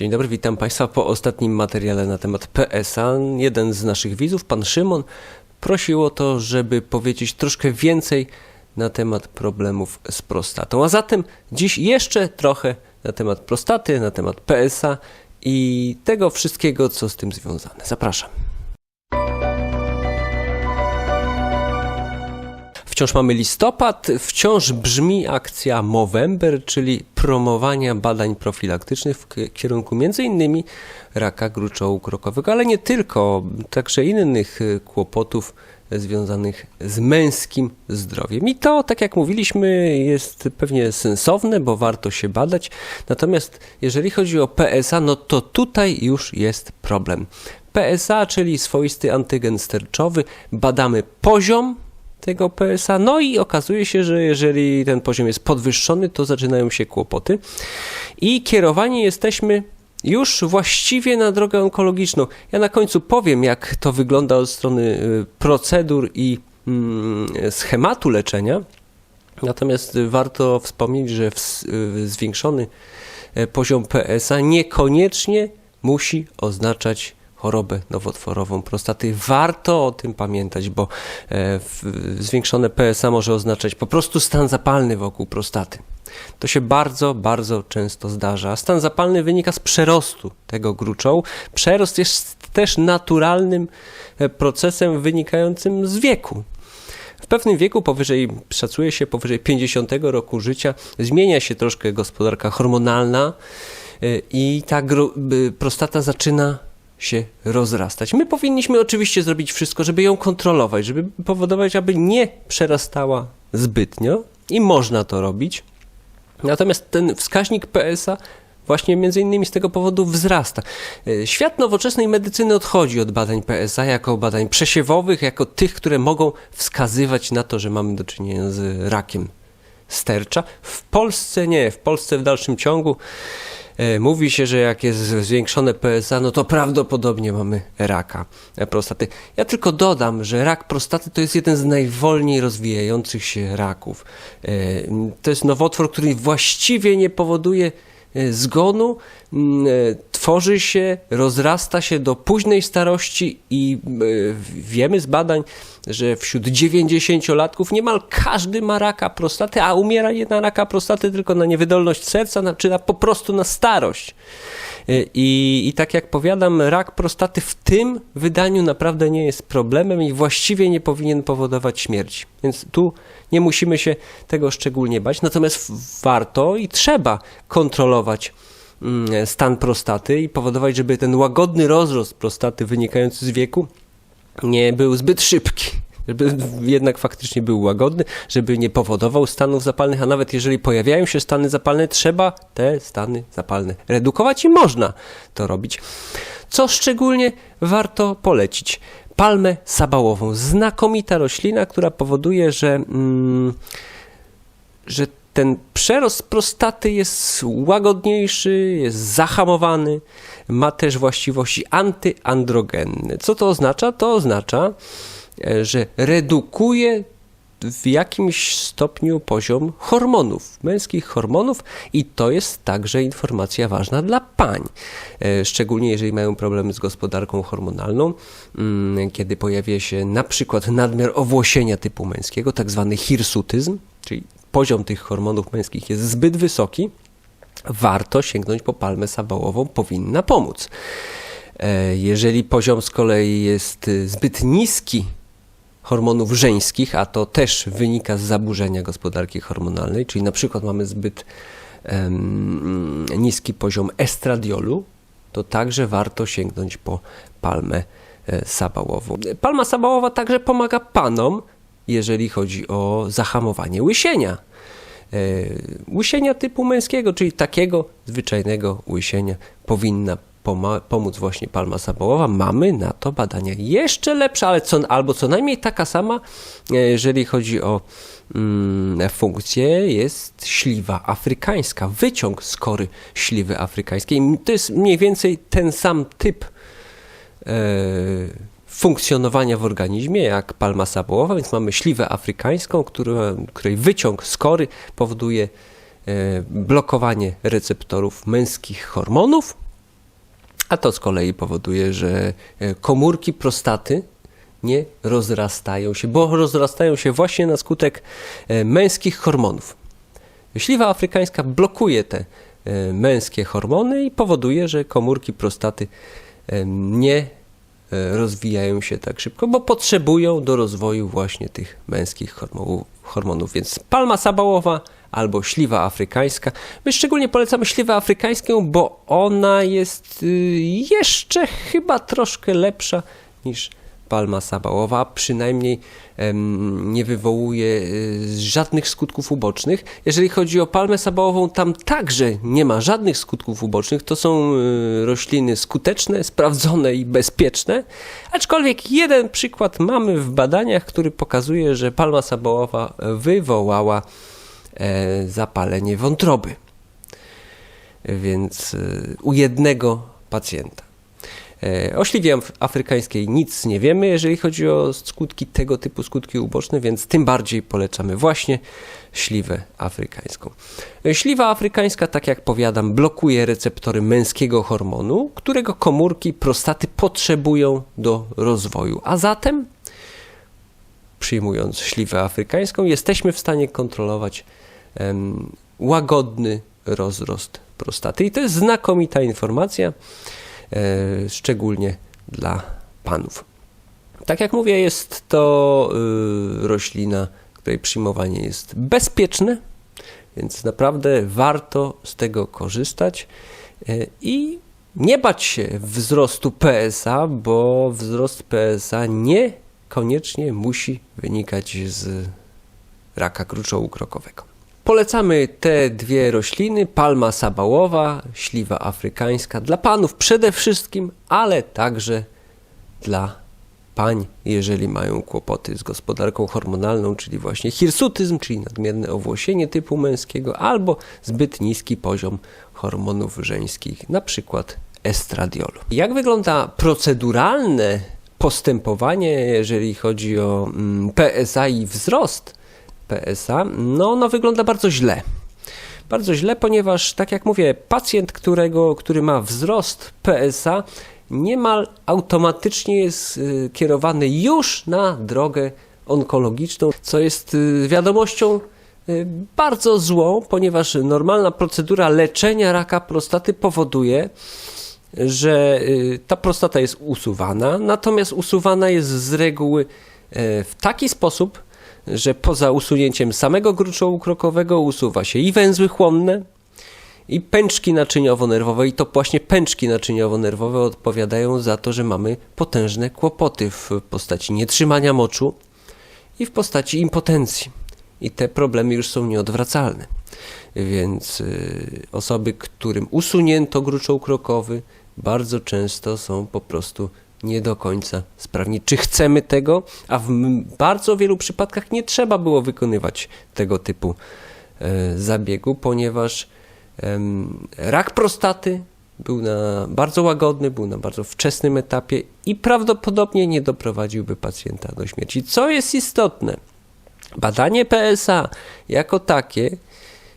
Dzień dobry, witam Państwa po ostatnim materiale na temat PSA. Jeden z naszych widzów, pan Szymon, prosił o to, żeby powiedzieć troszkę więcej na temat problemów z prostatą. A zatem dziś jeszcze trochę na temat prostaty, na temat PSA i tego wszystkiego, co z tym związane. Zapraszam. Wciąż mamy listopad, wciąż brzmi akcja Movember, czyli promowania badań profilaktycznych w kierunku m.in. raka gruczołu krokowego, ale nie tylko, także innych y, kłopotów związanych z męskim zdrowiem. I to, tak jak mówiliśmy, jest pewnie sensowne, bo warto się badać. Natomiast jeżeli chodzi o PSA, no to tutaj już jest problem. PSA, czyli swoisty antygen sterczowy, badamy poziom tego PSA. No i okazuje się, że jeżeli ten poziom jest podwyższony, to zaczynają się kłopoty. I kierowani jesteśmy już właściwie na drogę onkologiczną. Ja na końcu powiem, jak to wygląda od strony y, procedur i mm, schematu leczenia. Natomiast warto wspomnieć, że y, zwiększony e, poziom PSA niekoniecznie musi oznaczać chorobę nowotworową prostaty. Warto o tym pamiętać, bo e, zwiększone PSA może oznaczać po prostu stan zapalny wokół prostaty. To się bardzo, bardzo często zdarza. Stan zapalny wynika z przerostu tego gruczołu. Przerost jest też naturalnym e, procesem wynikającym z wieku. W pewnym wieku, powyżej, szacuje się powyżej 50 roku życia, zmienia się troszkę gospodarka hormonalna y, i ta prostata zaczyna się rozrastać. My powinniśmy oczywiście zrobić wszystko, żeby ją kontrolować, żeby powodować, aby nie przerastała zbytnio i można to robić. Natomiast ten wskaźnik PSA właśnie między innymi z tego powodu wzrasta. E, Świat nowoczesnej medycyny odchodzi od badań PSA jako badań przesiewowych, jako tych, które mogą wskazywać na to, że mamy do czynienia z rakiem stercza. W Polsce nie, w Polsce w dalszym ciągu mówi się, że jak jest zwiększone PSA, no to prawdopodobnie mamy raka e, prostaty. Ja tylko dodam, że rak prostaty to jest jeden z najwolniej rozwijających się raków. E, To jest nowotwór, który właściwie nie powoduje e, zgonu, m, e, tworzy się, rozrasta się do późnej starości i e, wiemy z badań, że wśród 90-latków niemal każdy ma raka prostaty, a umiera nie na raka prostaty, tylko na niewydolność serca, czy na, po prostu na starość. E, I, I tak jak powiadam, rak prostaty w tym wydaniu naprawdę nie jest problemem i właściwie nie powinien powodować śmierci. Więc tu nie musimy się tego szczególnie bać. Natomiast warto i trzeba kontrolować stan prostaty i powodować, żeby ten łagodny rozrost prostaty wynikający z wieku nie był zbyt szybki. Żeby jednak faktycznie był łagodny, żeby nie powodował stanów zapalnych, a nawet jeżeli pojawiają się stany zapalne, trzeba te stany zapalne redukować i można to robić. Co szczególnie warto polecić? Palmę sabałową. Znakomita roślina, która powoduje, że. Mm, że ten przerost prostaty jest łagodniejszy, jest zahamowany, ma też właściwości antyandrogenne. Co to oznacza? To oznacza, e, że redukuje w jakimś stopniu poziom hormonów, męskich hormonów i to jest także informacja ważna dla pań, E, szczególnie jeżeli mają problemy z gospodarką hormonalną, mm, kiedy pojawia się na przykład nadmiar owłosienia typu męskiego, tak zwany hirsutyzm, czyli poziom tych hormonów męskich jest zbyt wysoki, warto sięgnąć po palmę sabałową, powinna pomóc. E, Jeżeli poziom z kolei jest y, zbyt niski hormonów żeńskich, a to też wynika z zaburzenia gospodarki hormonalnej, czyli na przykład mamy zbyt em, niski poziom estradiolu, to także warto sięgnąć po palmę e, sabałową. Palma sabałowa także pomaga panom, jeżeli chodzi o zahamowanie łysienia. E, Łysienia typu męskiego, czyli takiego zwyczajnego łysienia powinna pomóc właśnie palma sabałowa. Mamy na to badania jeszcze lepsze, ale co, albo co najmniej taka sama, e, jeżeli chodzi o mm, funkcję, jest śliwa afrykańska, wyciąg skory śliwy afrykańskiej. To jest mniej więcej ten sam typ e, funkcjonowania w organizmie jak palma sabałowa, więc mamy śliwę afrykańską, której wyciąg skory powoduje e, blokowanie receptorów męskich hormonów A to z kolei powoduje, że e, komórki prostaty nie rozrastają się, bo rozrastają się właśnie na skutek e, męskich hormonów. Śliwa afrykańska blokuje te męskie hormony i powoduje, że komórki prostaty nie rozwijają się tak szybko, bo potrzebują do rozwoju właśnie tych męskich hormonów. hormonów. Więc palma sabałowa albo śliwa afrykańska. My szczególnie polecamy śliwę afrykańską, bo ona jest y, jeszcze chyba troszkę lepsza niż palma sabałowa, przynajmniej nie wywołuje y, żadnych skutków ubocznych. Jeżeli chodzi o palmę sabałową, tam także nie ma żadnych skutków ubocznych. To są y, rośliny skuteczne, sprawdzone i bezpieczne. Aczkolwiek jeden przykład mamy w badaniach, który pokazuje, że palma sabałowa wywołała e, zapalenie wątroby. Więc u jednego pacjenta. E, O śliwie af- afrykańskiej nic nie wiemy, jeżeli chodzi o skutki tego typu skutki uboczne, więc tym bardziej polecamy właśnie śliwę afrykańską. E, Śliwa afrykańska, tak jak powiadam, blokuje receptory męskiego hormonu, którego komórki prostaty potrzebują do rozwoju. A zatem, przyjmując śliwę afrykańską, jesteśmy w stanie kontrolować łagodny rozrost prostaty. I to jest znakomita informacja szczególnie dla panów. Tak jak mówię, jest to y, roślina, której przyjmowanie jest bezpieczne, więc naprawdę warto z tego korzystać e, i nie bać się wzrostu PSA, bo wzrost PSA niekoniecznie musi wynikać z raka gruczołu krokowego. Polecamy te dwie rośliny, palma sabałowa, śliwa afrykańska, dla panów przede wszystkim, ale także dla pań, jeżeli mają kłopoty z gospodarką hormonalną, czyli właśnie hirsutyzm, czyli nadmierne owłosienie typu męskiego, albo zbyt niski poziom hormonów żeńskich, na przykład estradiolu. Jak wygląda proceduralne postępowanie, jeżeli chodzi o mm, PSA i wzrost PSA? No, ono wygląda bardzo źle. Bardzo źle, ponieważ, tak jak mówię, pacjent, którego, który ma wzrost PSA, niemal automatycznie jest y, kierowany już na drogę onkologiczną, co jest y, wiadomością y, bardzo złą, ponieważ normalna procedura leczenia raka prostaty powoduje, że ta prostata jest usuwana, natomiast usuwana jest z reguły w taki sposób, że poza usunięciem samego gruczołu krokowego usuwa się i węzły chłonne, i pęczki naczyniowo-nerwowe, i to właśnie pęczki naczyniowo-nerwowe odpowiadają za to, że mamy potężne kłopoty w postaci nietrzymania moczu i w postaci impotencji. I te problemy już są nieodwracalne. Więc y, osoby, którym usunięto gruczoł krokowy, bardzo często są po prostu nie do końca sprawni. Czy chcemy tego? A w bardzo wielu przypadkach nie trzeba było wykonywać tego typu e, zabiegu, ponieważ em, rak prostaty był na bardzo łagodny, był na bardzo wczesnym etapie i prawdopodobnie nie doprowadziłby pacjenta do śmierci. Co jest istotne, badanie PSA jako takie,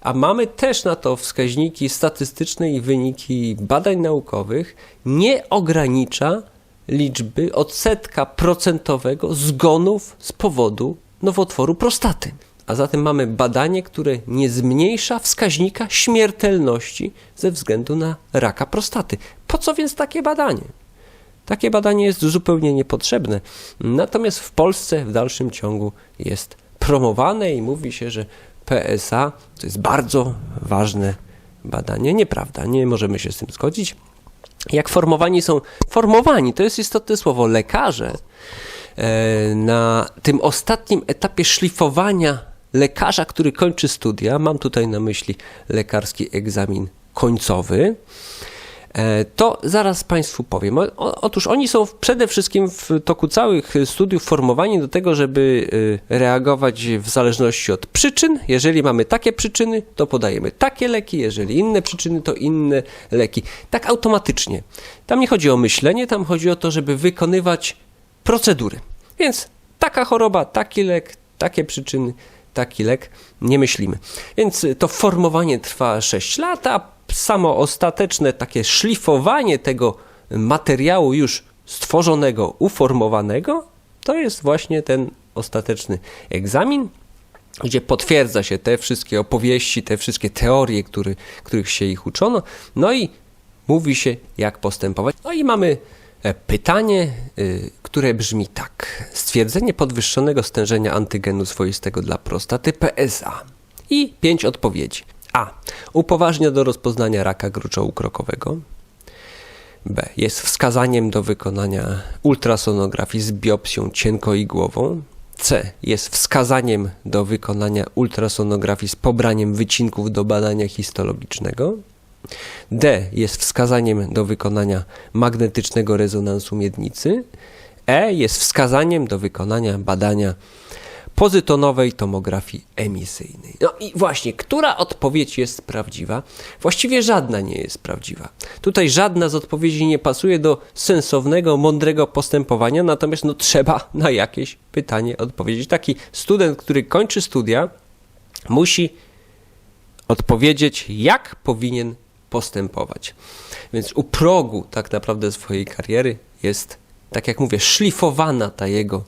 a mamy też na to wskaźniki statystyczne i wyniki badań naukowych, nie ogranicza liczby odsetka procentowego zgonów z powodu nowotworu prostaty. A zatem mamy badanie, które nie zmniejsza wskaźnika śmiertelności ze względu na raka prostaty. Po co więc takie badanie? Takie badanie jest zupełnie niepotrzebne. Natomiast w Polsce w dalszym ciągu jest promowane i mówi się, że PSA to jest bardzo ważne badanie. Nieprawda, nie możemy się z tym zgodzić. Jak formowani są, formowani, to jest istotne słowo, lekarze e, na tym ostatnim etapie szlifowania lekarza, który kończy studia, mam tutaj na myśli lekarski egzamin końcowy, To zaraz Państwu powiem. Otóż oni są przede wszystkim w toku całych studiów formowani do tego, żeby y, reagować w zależności od przyczyn. Jeżeli mamy takie przyczyny, to podajemy takie leki, jeżeli inne przyczyny, to inne leki. Tak automatycznie. Tam nie chodzi o myślenie, tam chodzi o to, żeby wykonywać procedury. Więc taka choroba, taki lek, takie przyczyny, taki lek, nie myślimy. Więc y, to formowanie trwa 6 lat, a samo ostateczne takie szlifowanie tego materiału już stworzonego, uformowanego, to jest właśnie ten ostateczny egzamin, gdzie potwierdza się te wszystkie opowieści, te wszystkie teorie, który, których się ich uczono, no i mówi się, jak postępować. No i mamy pytanie, y, które brzmi tak. Stwierdzenie podwyższonego stężenia antygenu swoistego dla prostaty PSA. I pięć odpowiedzi. A. Upoważnia do rozpoznania raka gruczołu krokowego. B. Jest wskazaniem do wykonania ultrasonografii z biopsją cienkoigłową. C. Jest wskazaniem do wykonania ultrasonografii z pobraniem wycinków do badania histologicznego. D. Jest wskazaniem do wykonania magnetycznego rezonansu miednicy. E. Jest wskazaniem do wykonania badania pozytonowej tomografii emisyjnej. No i właśnie, która odpowiedź jest prawdziwa? Właściwie żadna nie jest prawdziwa. Tutaj żadna z odpowiedzi nie pasuje do sensownego, mądrego postępowania, natomiast no, trzeba na jakieś pytanie odpowiedzieć. Taki student, który kończy studia, musi odpowiedzieć, jak powinien postępować. Więc u progu tak naprawdę swojej kariery jest, tak jak mówię, szlifowana ta jego.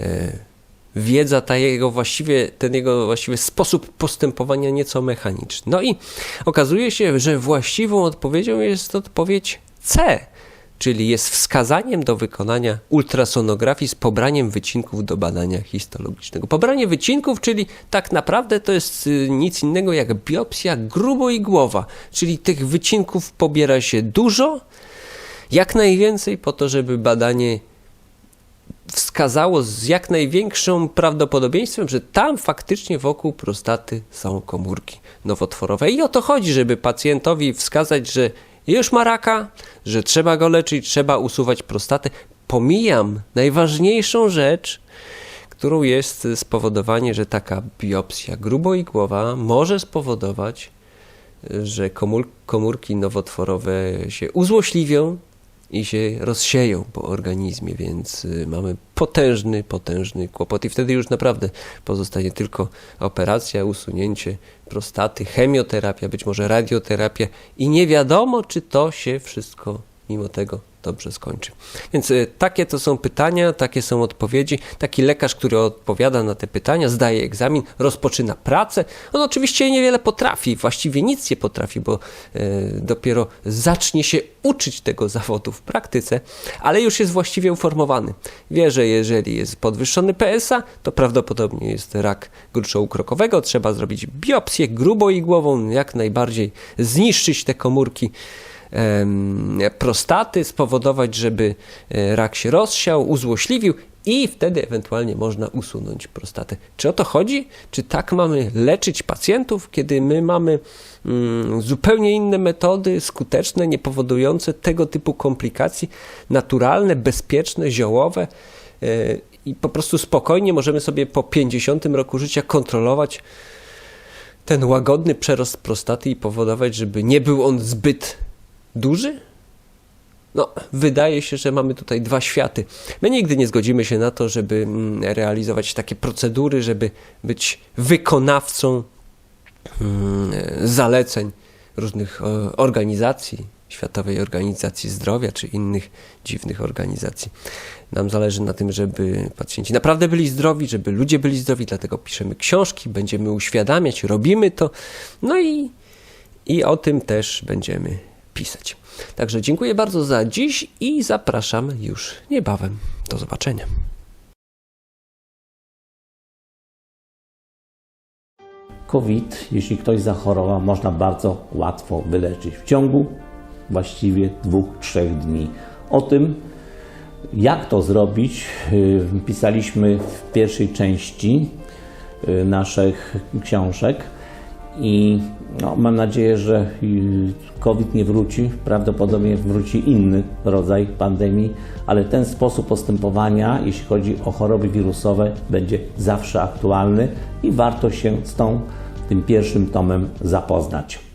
E, wiedza, ta jego właściwie, ten jego właściwie sposób postępowania nieco mechaniczny. No i okazuje się, że właściwą odpowiedzią jest odpowiedź C, czyli jest wskazaniem do wykonania ultrasonografii z pobraniem wycinków do badania histologicznego. Pobranie wycinków, czyli tak naprawdę to jest y, nic innego jak biopsja gruboigłowa, czyli tych wycinków pobiera się dużo, jak najwięcej po to, żeby badanie wskazało z jak największym prawdopodobieństwem, że tam faktycznie wokół prostaty są komórki nowotworowe. I o to chodzi, żeby pacjentowi wskazać, że już ma raka, że trzeba go leczyć, trzeba usuwać prostatę. Pomijam najważniejszą rzecz, którą jest spowodowanie, że taka biopsja gruboigłowa może spowodować, że komórki nowotworowe się uzłośliwią, i się rozsieją po organizmie, więc y, mamy potężny, potężny kłopot. I wtedy już naprawdę pozostanie tylko operacja, usunięcie prostaty, chemioterapia, być może radioterapia i nie wiadomo, czy to się wszystko mimo tego dobrze skończy. Więc y, takie to są pytania, takie są odpowiedzi. Taki lekarz, który odpowiada na te pytania, zdaje egzamin, rozpoczyna pracę. On oczywiście niewiele potrafi, właściwie nic nie potrafi, bo y, dopiero zacznie się uczyć tego zawodu w praktyce, ale już jest właściwie uformowany. Wie, że jeżeli jest podwyższony PSA, to prawdopodobnie jest rak gruczołu krokowego. Trzeba zrobić biopsję grubo i głową, jak najbardziej zniszczyć te komórki prostaty, spowodować, żeby e, rak się rozsiał, uzłośliwił i wtedy ewentualnie można usunąć prostatę. Czy o to chodzi? Czy tak mamy leczyć pacjentów, kiedy my mamy mm, zupełnie inne metody, skuteczne, niepowodujące tego typu komplikacji, naturalne, bezpieczne, ziołowe e, i po prostu spokojnie możemy sobie po 50 roku życia kontrolować ten łagodny przerost prostaty i powodować, żeby nie był on zbyt duży? No, wydaje się, że mamy tutaj dwa światy. My nigdy nie zgodzimy się na to, żeby mm, realizować takie procedury, żeby być wykonawcą mm, zaleceń różnych organizacji, Światowej Organizacji Zdrowia czy innych dziwnych organizacji. Nam zależy na tym, żeby pacjenci naprawdę byli zdrowi, żeby ludzie byli zdrowi, dlatego piszemy książki, będziemy uświadamiać, robimy to. No i, i o tym też będziemy pisać. Także dziękuję bardzo za dziś i zapraszam już niebawem. Do zobaczenia. COVID, jeśli ktoś zachorował, można bardzo łatwo wyleczyć w ciągu właściwie dwóch, trzech dni. O tym, jak to zrobić, y, pisaliśmy w pierwszej części y, naszych książek i no, mam nadzieję, że COVID nie wróci, prawdopodobnie wróci inny rodzaj pandemii, ale ten sposób postępowania, jeśli chodzi o choroby wirusowe, będzie zawsze aktualny i warto się z tą, tym pierwszym tomem zapoznać.